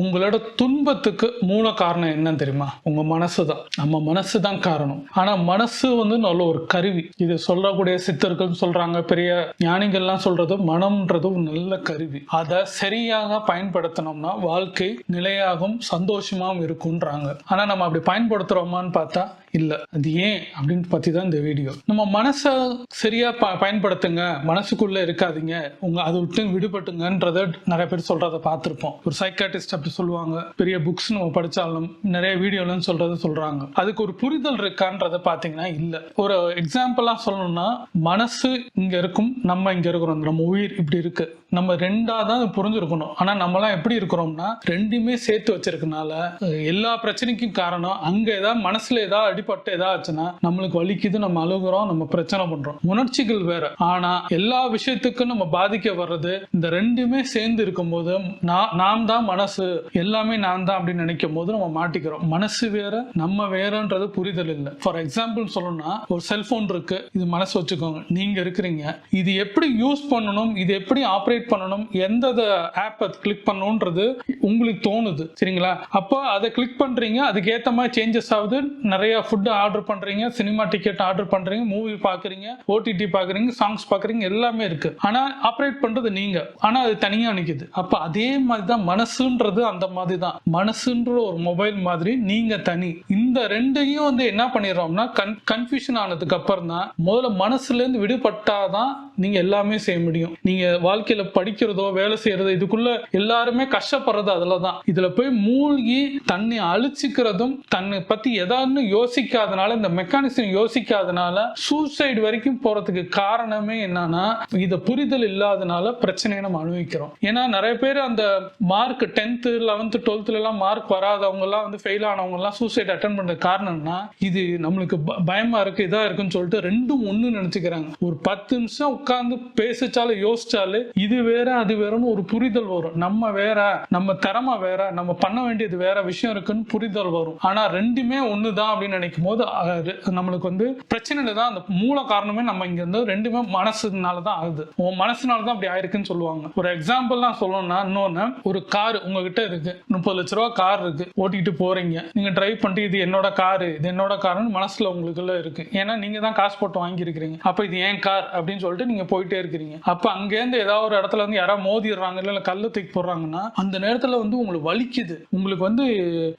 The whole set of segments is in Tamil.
உங்களோட துன்பத்துக்கு மூல காரணம் என்னன்னு தெரியுமா? உங்க மனசு தான் நம்ம மனசு தான் காரணம். ஆனா மனசு வந்து நல்ல ஒரு கருவி. இது சொல்லக்கூடிய சித்தர்கள் சொல்றாங்க பெரிய ஞானிகள்லாம் சொல்றது மனம்ன்றது ஒரு நல்ல கருவி. அதை சரியாக பயன்படுத்தினோம்னா வாழ்க்கை நிலையாகவும் சந்தோஷமாகவும் இருக்கும்ன்றாங்க. ஆனா நம்ம அப்படி பயன்படுத்துறோமான்னு பார்த்தா இல்லை. அது ஏன் அப்படின்னு பற்றி தான் இந்த வீடியோ. நம்ம மனசை சரியாக ப பயன்படுத்துங்க. மனசுக்குள்ளே இருக்காதீங்க. உங்கள் அதை விட்டு விடுபட்டுங்கன்றத நிறைய பேர் சொல்கிறத பார்த்துருப்போம். ஒரு சைக்காட்டிஸ்ட் அப்படி சொல்லுவாங்க. பெரிய புக்ஸ் நம்ம படித்தாலும் நிறைய வீடியோலன்னு சொல்கிறத சொல்கிறாங்க அதுக்கு ஒரு புரிதல் இருக்கான்றத பார்த்தீங்கன்னா இல்லை. ஒரு எக்ஸாம்பிளாக சொல்லணும்னா மனசு இங்கே இருக்கும் நம்ம இங்கே இருக்கிறோம். நம்ம உயிர் இப்படி இருக்குது நம்ம ரெண்டாக தான் அது புரிஞ்சிருக்கணும். ஆனால் நம்மலாம் எப்படி இருக்கிறோம்னா ரெண்டுமே சேர்த்து வச்சிருக்கனால எல்லா பிரச்சனைக்கும் காரணம் அங்கே ஏதாவது மனசுல ஏதாவது அடி அடிப்பட்டு ஏதாச்சுன்னா நம்மளுக்கு வலிக்குது நம்ம அழுகுறோம் நம்ம பிரச்சனை பண்றோம். உணர்ச்சிகள் வேற. ஆனா எல்லா விஷயத்துக்கும் நம்ம பாதிக்க வர்றது இந்த ரெண்டுமே சேர்ந்து இருக்கும்போது நாம் தான் மனசு. எல்லாமே நான் தான் அப்படின்னு நினைக்கும் போது நம்ம மாட்டிக்கிறோம். மனசு வேற நம்ம வேறன்றது புரிதல் இல்லை. ஃபார் எக்ஸாம்பிள் சொல்லணும்னா ஒரு செல்போன் இருக்கு. இது மனசு வச்சுக்கோங்க. நீங்க இருக்கிறீங்க. இது எப்படி யூஸ் பண்ணணும்? இது எப்படி ஆப்ரேட் பண்ணணும்? எந்த ஆப்பை கிளிக் பண்ணணுன்றது உங்களுக்கு தோணுது. சரிங்களா? அப்போ அதை கிளிக் பண்றீங்க. அதுக்கு மாதிரி சேஞ்சஸ் ஆகுது. நிறைய ஃபுட் ஆர்டர் பண்றீங்க சினிமா டிக்கெட் ஆர்டர் பண்றீங்க மூவி பாக்குறீங்க ஓடிடி பாக்குறீங்க சாங்ஸ் பாக்குறீங்க எல்லாமே இருக்கு. ஆனா ஆப்ரேட் பண்றது நீங்க. ஆனா அது தனியா நிக்குது. அப்ப அதே மாதிரி தான் மனசுன்றது அந்த மாதிரி தான் மனசுன்ற ஒரு மொபைல் மாதிரி நீங்க தனி. இந்த ரெண்டையும் வந்து என்ன பண்ணிடுறோம்னா கன் கன்ஃபியூஷன் ஆனதுக்கு அப்புறம் தான் முதல்ல மனசுலேருந்து விடுபட்டாதான் நீங்கள் எல்லாமே செய்ய முடியும். நீங்கள் வாழ்க்கையில் படிக்கிறதோ வேலை செய்யறதோ இதுக்குள்ள எல்லாருமே கஷ்டப்படுறது அதில் தான் இதில் போய் மூழ்கி தன்னை அழிச்சிக்கிறதும் தன்னை பற்றி எதான்னு யோசிக்காதனால இந்த மெக்கானிசம் யோசிக்காதனால சூசைடு வரைக்கும் போகிறதுக்கு காரணமே என்னன்னா இதை புரிதல் இல்லாதனால பிரச்சனையை நம்ம அனுபவிக்கிறோம். ஏன்னா நிறைய பேர் அந்த மார்க் டென்த்து லெவன்த்து டுவெல்த்துலலாம் மார்க் வராதவங்கலாம் வந்து ஃபெயில் ஆனவங்கலாம் சூசைட் அட்டன் பண்ற காரணம்னா இது நம்மளுக்கு ப- பயமா இருக்கு இதா இருக்குன்னு சொல்லிட்டு ரெண்டும் ஒண்ணு நினைச்சுக்கிறாங்க. ஒரு பத்து நிமிஷம் உட்கார்ந்து பேசிச்சாலும் யோசிச்சாலே இது வேற அது வேறன்னு ஒரு புரிதல் வரும். நம்ம வேற நம்ம திறமை வேற நம்ம பண்ண வேண்டியது வேற விஷயம் இருக்குன்னு புரிதல் வரும். ஆனா ரெண்டுமே ஒண்ணுதான் அப்படின்னு நினைக்கும் போது அது நம்மளுக்கு வந்து பிரச்சனை தான் அந்த மூல காரணமே நம்ம இங்க இருந்து ரெண்டுமே மனசுனால தான் ஆகுது. உன் மனசுனால தான் அப்படி ஆயிருக்குன்னு சொல்லுவாங்க. ஒரு எக்ஸாம்பிள் நான் சொல்லணும்னா இன்னொன்னு ஒரு கார் உங்ககிட்ட இருக்கு. முப்பது லட்ச ரூபா கார் இருக்கு. ஓட்டிட்டு போறீங்க. நீங்க டிரைவ் பண்ணிட்டு இது என்ன என்னோட காரு இது என்னோட காருன்னு மனசுல உங்களுக்குள்ள இருக்கு. ஏன்னா நீங்க தான் காசு போட்டு வாங்கியிருக்கிறீங்க. அப்ப இது ஏன் கார் அப்படின்னு சொல்லிட்டு நீங்க போயிட்டே இருக்கிறீங்க. அப்ப அங்கேருந்து ஏதாவது ஒரு இடத்துல வந்து யாராவது மோதிடுறாங்க இல்ல கல்லு தூக்கி போடுறாங்கன்னா அந்த நேரத்துல வந்து உங்களுக்கு வலிக்குது. உங்களுக்கு வந்து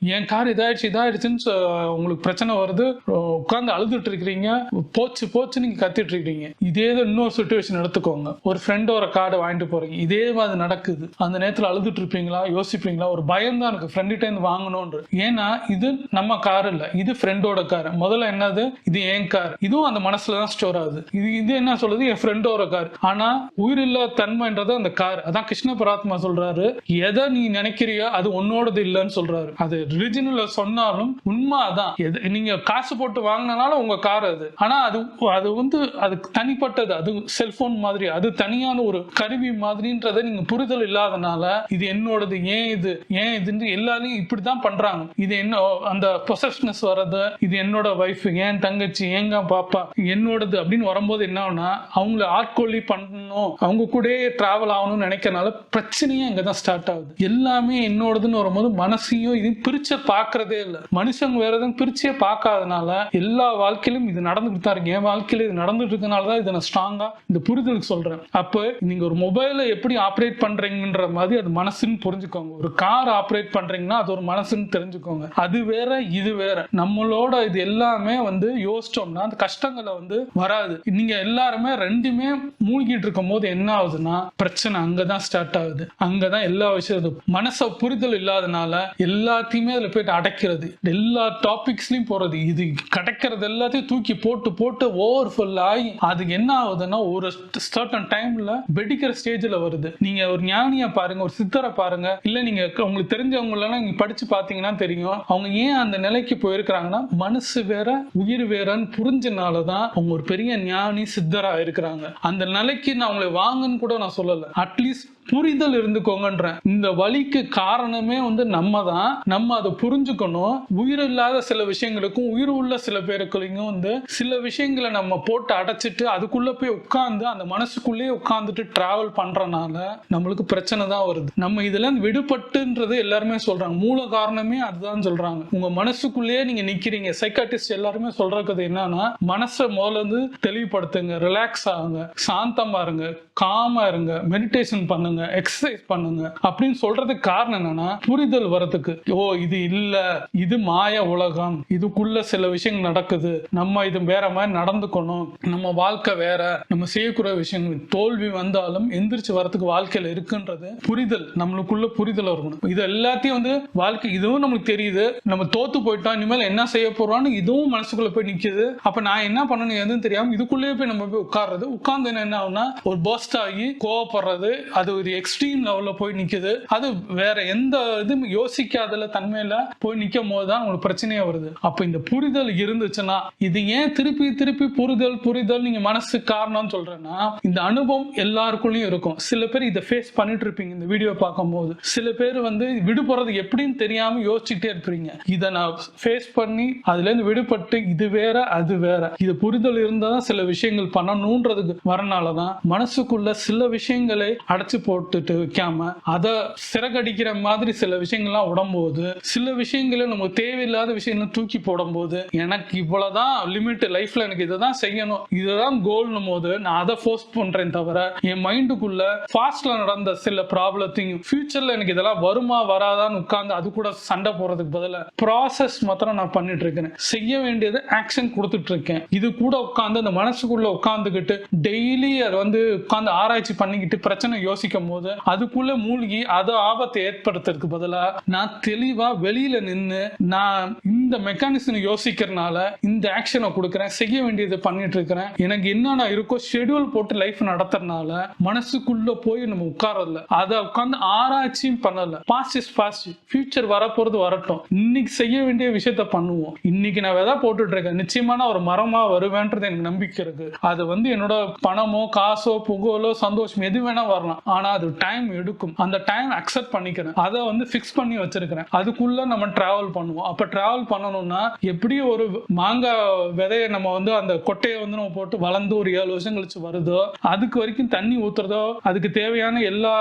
என் கார் இதாயிடுச்சு இதாயிடுச்சுன்னு சொ- உங்களுக்கு பிரச்சனை வருது. உட்காந்து அழுதுட்டு இருக்கிறீங்க. போச்சு போச்சு நீங்க கத்திட்டு இருக்கீங்க இதே இன்னொரு சுச்சுவேஷன் எடுத்துக்கோங்க. ஒரு ஃப்ரெண்டோட கார்டு வாங்கிட்டு போறீங்க. இதே மாதிரி நடக்குது. அந்த நேரத்துல அழுதுட்டு இருப்பீங்களா? யோசிப்பீங்களா? ஒரு பயம் தான் இருக்கு ஃப்ரெண்டுகிட்ட இருந்து வாங்கணும்ன்ற. ஏன்னா இது நம்ம கார் இல்ல. இது ஃப்ரெண்டோட கார் முதல்ல என்னது? இது என் கார் இதுவும் அந்த மனசுல தான் ஸ்டோர் ஆகுது. இது இது என்ன சொல்லுது? என் ஃப்ரெண்டோட கார் ஆனா உயிரில்லா தன்மைன்றது அந்த கார் அதான் கிருஷ்ண பராத்மா சொல்றாரு. எதை நீ நினைக்கிறியோ அது உன்னோடது இல்லைன்னு சொல்றாரு. அது ரிலிஜினில் சொன்னாலும் உண்மை அதான் நீங்க காசு போட்டு வாங்கினால உங்க கார் அது. ஆனா அது அது வந்து அது தனிப்பட்டது. அது செல்போன் மாதிரி. அது தனியான ஒரு கருவி மாதிரின்றதை நீங்க புரிதல் இல்லாதனால இது என்னோடது ஏன் இது ஏன் இதுன்னு எல்லாரையும் இப்படிதான் பண்றாங்க. இது என்ன அந்த பொசஸ்னஸ் வர்றது இது என்னோட ஒய்ஃப் ஏன் தங்கச்சி ஏங்க பாப்பா என்னோடது அப்படின்னு வரும்போது என்ன ஆகும்னா அவங்கள ஆட்கொள்ளி பண்ணணும். அவங்க கூட டிராவல் ஆகணும்னு நினைக்கிறனால பிரச்சனையே அங்கே தான் ஸ்டார்ட் ஆகுது. எல்லாமே என்னோடதுன்னு வரும்போது மனசையும் இதையும் பிரிச்ச பார்க்கறதே இல்லை. மனுஷங்க வேற எதுவும் பிரிச்சே பார்க்காதனால எல்லா வாழ்க்கையிலும் இது நடந்துகிட்டு தான் இருக்கு. என் வாழ்க்கையில இது நடந்துட்டு இருக்கனால தான் இதை நான் ஸ்ட்ராங்கா இந்த புரிதலுக்கு சொல்றேன். அப்போ நீங்க ஒரு மொபைலை எப்படி ஆப்ரேட் பண்றீங்கன்ற மாதிரி அது மனசுன்னு புரிஞ்சுக்கோங்க. ஒரு கார் ஆப்ரேட் பண்றீங்கன்னா அது ஒரு மனசுன்னு தெரிஞ்சுக்கோங்க. அது வேற இது வேற. நம்மளோட இது எல்லாமே வந்து யோசிச்சோம்னா அந்த கஷ்டங்களை வந்து வராது. நீங்க எல்லாருமே ரெண்டுமே மூழ்கிட்டு இருக்கும் போது என்ன ஆகுதுன்னா பிரச்சனை அங்கதான் ஸ்டார்ட் ஆகுது. அங்கதான் எல்லா விஷயத்தும் மனச புரிதல் இல்லாதனால எல்லாத்தையுமே அதுல போயிட்டு அடைக்கிறது. எல்லா டாபிக்ஸ்லயும் போறது. இது கிடைக்கிறது எல்லாத்தையும் தூக்கி போட்டு போட்டு ஓவர் ஃபுல் ஆகி அதுக்கு என்ன ஆகுதுன்னா ஒரு சர்டன் டைம்ல வெடிக்கிற ஸ்டேஜ்ல வருது. நீங்க ஒரு ஞானியை பாருங்க ஒரு சித்தரை பாருங்க. இல்ல நீங்க உங்களுக்கு தெரிஞ்சவங்க எல்லாம் நீங்க படிச்சு பாத்தீங்கன்னா தெரியும். அவங்க ஏன் அந்த நிலைக்கு போயிருக்கிறாங்கன்னா மனசு வேற உயிர் வேறன்னு புரிஞ்சனாலதான் அவங்க ஒரு பெரிய ஞானி சித்தரா இருக்கிறாங்க. அந்த நிலைக்கு நான் அவங்களை வாங்கன்னு கூட நான் சொல்லல. அட்லீஸ்ட் புரிதல் இருந்துக்கோங்கன்றேன். இந்த வலிக்கு காரணமே வந்து நம்ம தான் நம்ம அதை புரிஞ்சுக்கணும். உயிர் இல்லாத சில விஷயங்களுக்கும் உயிர் உள்ள சில பேருக்குள்ளேயும் வந்து சில விஷயங்களை நம்ம போட்டு அடைச்சிட்டு அதுக்குள்ள போய் உட்கார்ந்து அந்த மனசுக்குள்ளேயே உட்காந்துட்டு டிராவல் பண்றனால நம்மளுக்கு பிரச்சனை தான் வருது. நம்ம இதுல விடுபட்டுன்றது எல்லாருமே சொல்றாங்க. மூல காரணமே அதுதான் சொல்றாங்க. உங்க மனசுக்குள்ளேயே நீங்க நிக்கிறீங்க. சைக்காட்டிஸ்ட் எல்லாருமே சொல்றது என்னன்னா மனசை முதல்ல இருந்து தெளிவுபடுத்துங்க ரிலாக்ஸ் ஆகுங்க சாந்தமா இருங்க காமா இருங்க மெடிடேஷன் பண்ணுங்க. எக்ஸசைஸ் பண்ணுங்க. அப்படின்னு சொல்றதுக்கு காரணம் என்னன்னா புரிதல் வர்றதுக்கு. ஓ இது இல்ல இது மாய உலகம். இதுக்குள்ள சில விஷயங்கள் நடக்குது. நம்ம இது வேற மாதிரி நடந்துக்கணும். நம்ம வாழ்க்கை வேற. நம்ம செய்யக்கூடிய விஷயங்கள் தோல்வி வந்தாலும் எந்திரிச்சு வர்றதுக்கு வாழ்க்கையில இருக்குன்றது புரிதல். நம்மளுக்குள்ள புரிதல் இருக்கணும். இது எல்லாத்தையும் வந்து வாழ்க்கை இதுவும் நமக்கு தெரியுது. நம்ம தோத்து போயிட்டோம் இனிமேல் என்ன செய்ய போறோம்னு இதுவும் மனசுக்குள்ள போய் நிக்குது. அப்ப நான் என்ன பண்ணணும் எதுவும் தெரியாம இதுக்குள்ளேயே போய் நம்ம போய் உட்கார்றது. உட்கார்ந்து என்ன ஆகுனா ஒரு பர்ஸ்ட் ஆகி கோவப்படுறது. அது ஒரு எக்ஸ்ட்ரீம் லெவல்ல போய் நிக்குது. அது வேற எந்த இதுவும் யோசிக்காதல தன்மையில போய் நிக்கும் போது தான் உங்களுக்கு பிரச்சனையே வருது. அப்ப இந்த புரிதல் இருந்துச்சுன்னா இது ஏன் திருப்பி திருப்பி புரிதல் புரிதல் நீங்க மனசு காரணம்னு சொல்றேன்னா இந்த அனுபவம் எல்லாருக்குள்ளயும் இருக்கும். சில பேர் இதை ஃபேஸ் பண்ணிட்டு இருப்பீங்க இந்த வீடியோ பார்க்கும்போது. சில பேர் வந்து விடுபடுறது எப்படின்னு தெரியாம யோசிச்சுட்டே இருப்பீங்க. இதை நான் ஃபேஸ் பண்ணி அதுல இருந்து விடுபட்டு இது வேற அது வேற. இது புரிதல் இருந்தா தான் சில விஷயங்கள் பண்ணணுன்றதுக்கு வரனாலதான் மனசுக்குள்ள சில விஷயங்களை அடைச்சு போட்டுட்டு வைக்காம அதை சிறகடிக்கிற மாதிரி சில விஷயங்கள்லாம் உடம்போது சில விஷயங்களை நமக்கு தேவையில்லாத விஷயங்களை தூக்கி போடும்போது எனக்கு இவ்வளவுதான் லிமிட் லைஃப்ல எனக்கு இதை தான் செய்யணும் இதுதான் கோல்னும் போது நான் அதை ஃபோர்ஸ் பண்றேன் தவிர என் மைண்டுக்குள்ள ஃபாஸ்ட்ல நடந்த சில ப்ராப்ளத்தையும் ஃபியூச்சர்ல எனக்கு இதெல்லாம் வருமா வராதான்னு உட்கார்ந்து அது கூட சண்டை போறதுக்கு பதிலா ப்ராசஸ் மாத்திரம் நான் பண்ணிட்டு இருக்கேன். செய்ய வேண்டியது ஆக்ஷன் கொடுத்துட்டு இருக்கேன். இது கூட உட்காந்து அந்த மனசுக்குள்ள உட்காந்துக்கிட்டு டெய்லி அதை வந்து உட்காந்து ஆராய்ச்சி பண்ணிக்கிட்டு பிரச்சனை யோசிக்கும் போது அதுக்குள்ள மூழ்கி அது ஆபத்தை ஏற்படுத்துறதுக்கு பதிலா நான் தெளிவா வெளியில நின்று நான் இந்த மெக்கானிசம் யோசிக்கிறனால இந்த ஆக்ஷனை கொடுக்குறேன் செய்ய வேண்டியதை பண்ணிட்டு இருக்கிறேன். எனக்கு என்னென்ன இருக்கோ ஷெட்யூல் போட்டு லைஃப் நடத்துறதுனால மனசுக்குள்ள போய் நம்ம உட்காரல. அதை உட்காந்து ஆராய்ச்சியும் பண்ணல. பாஸ்ட் இஸ் பாஸ்ட் ஃபியூச்சர் வரப்போறது வரட்டும். இன்னைக்கு செய்ய வேண்டிய விஷயத்த பண்ணுவோம். இன்னைக்கு நான் விதை போட்டுட்டு இருக்கேன்? நிச்சயமான ஒரு மரமா வருவேன்றது எனக்கு நம்பிக்கை இருக்கு. அது வந்து என்னோட பணமோ காசோ புகழோ சந்தோஷம் எது வேணா வரலாம். ஆனா அது டைம் எடுக்கும். அந்த டைம் அக்செப்ட் பண்ணிக்கிறேன். அதை வந்து ஃபிக்ஸ் பண்ணி வச்சிருக்கிறேன். அதுக்குள்ள நம்ம டிராவல் பண்ணுவோம். அப்போ டிராவல் பண்ணணும்னா எப்படி ஒரு மாங்காய் விதையை நம்ம வந்து அந்த கொட்டையை வந்து நம்ம போட்டு வளர்ந்து ஒரு ஏழு வருஷம் கழிச்சு வருதோ அதுக்கு வரைக்கும் தண்ணி ஊத்துறதோ அதுக்கு தேவையான எல்லா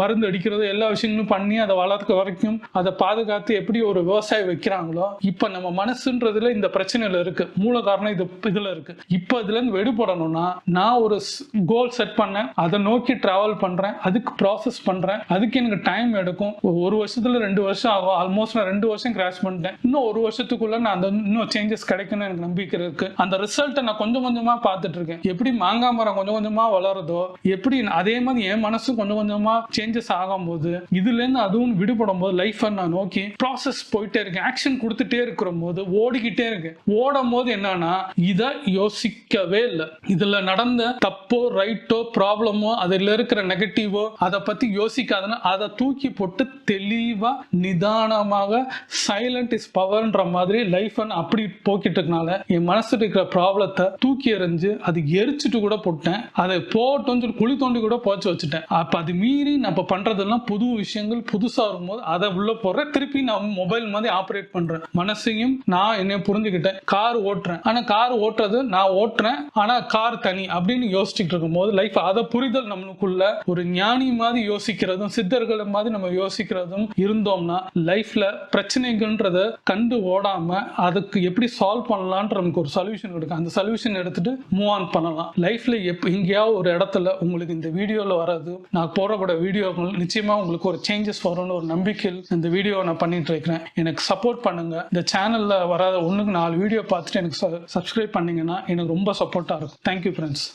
மருந்து அடிக்கிறதோ எல்லா விஷயங்களும் பண்ணி அதை வளர்க்க வரைக்கும் அதை பாதுகாத்து எப்படி ஒரு விவசாயி வைக்கிறாங்களோ இப்போ நம்ம மனசுன்றதுல இந்த பிரச்சனையில இருக்கு. மூல காரணம் இது இதுல இருக்கு. இப்போ இதுல இருந்து வெளிப்படணும்னா நான் ஒரு கோல் செட் பண்ணேன். அதை நோக்கி டிராவல் பண்றேன். அதுக்கு ப்ராசஸ் பண்றேன் அதுக்கு எனக்கு டைம் எடுக்கும். ஒரு- வருஷத்துல ரெண்டு வருஷம் ஆகும். ஆல்மோஸ்ட் நான் ரெண்டு வருஷம் கிராஷ் பண்ணிட்டேன். இன்னும் ஒரு வருஷத்துக்குள்ள நான் அந்த இன்னும் சேஞ்சஸ் கிடைக்கும்னு எனக்கு நம்பிக்கை இருக்கு. அந்த ரிசல்ட்டை நான் கொஞ்சம் கொஞ்சமா பார்த்துட்டு இருக்கேன். எப்படி மாங்காய் மரம் கொஞ்சம் கொஞ்சமா வளருதோ எப்படி அதே மாதிரி என் மனசும் கொஞ்சம் கொஞ்சமா சேஞ்சஸ் ஆகும்போது இதுல இருந்து அதுவும் விடுபடும் போது லைஃப்பை நான் நோக்கி ப்ராசஸ் போயிட்டே இருக்கேன். ஆக்ஷன் கொடுத்துட்டே இருக்கிற போது ஓடிக்கிட்டே இருக்கேன். ஓடும் போது என்னன்னா இதை யோசிக்கவே இல்லை. இதுல நடந்த தப்போ ரைட்டோ ப்ராப்ளமோ அதில் இருக்கிற நெகட்டிவ் அதை பத்தி யோசிக்காதுன்னா அதை தூக்கி போட்டு தெளிவா நிதானமாக சைலண்ட் இஸ் பவர்ன்ற மாதிரி லைஃப் அப்படி போக்கிட்டதுனால என் மனசுல இருக்கிற ப்ராப்ளத்தை தூக்கி எறிஞ்சு அது எரிச்சிட்டு கூட போட்டேன். அதை போட்டோன்னு சொல்லி குழி தோண்டி கூட போச்சு வச்சுட்டேன். அப்ப அது மீறி நம்ம பண்றதெல்லாம் புது விஷயங்கள் புதுசா இருக்கும்போது அதை உள்ள போடுறேன். திருப்பி நான் மொபைல் மாதிரி ஆப்ரேட் பண்றேன். மனசையும் நான் என்னை புரிஞ்சுக்கிட்டேன். கார் ஓட்டுறேன். ஆனா கார் ஓட்டுறது நான் ஓட்டுறேன். ஆனா கார் தனி அப்படின்னு யோசிச்சுட்டு இருக்கும்போது லைஃப் அதை புரிதல் நம்மளுக்குள்ள ஒரு ஞானி மாதிரி யோசிக்கிறதும் சித்தர்கள் மாதிரி நம்ம யோசிக்கிறதும் இருந்தோம்னா லைஃப்ல பிரச்சனைகள்ன்றத கண்டு ஓடாம அதுக்கு எப்படி சால்வ் பண்ணலான்ற நமக்கு ஒரு சொல்யூஷன் கொடுக்கும் அந்த சொல்யூஷன் எடுத்துட்டு மூவ் ஆன் பண்ணலாம். லைஃப்ல எப்ப எங்கேயாவது ஒரு இடத்துல உங்களுக்கு இந்த வீடியோல வர்றது நான் போடக்கூட வீடியோக்கள் நிச்சயமா உங்களுக்கு ஒரு சேஞ்சஸ் வரும்னு ஒரு நம்பிக்கையில் இந்த வீடியோ நான் பண்ணிட்டு இருக்கிறேன். எனக்கு சப்போர்ட் பண்ணுங்க. இந்த சேனல்ல வராத ஒண்ணுக்கு நாலு வீடியோ பார்த்துட்டு எனக்கு சப்ஸ்கிரைப் பண்ணீங்கன்னா எனக்கு ரொம்ப சப்போர்ட்டா இருக்கும். Thank you friends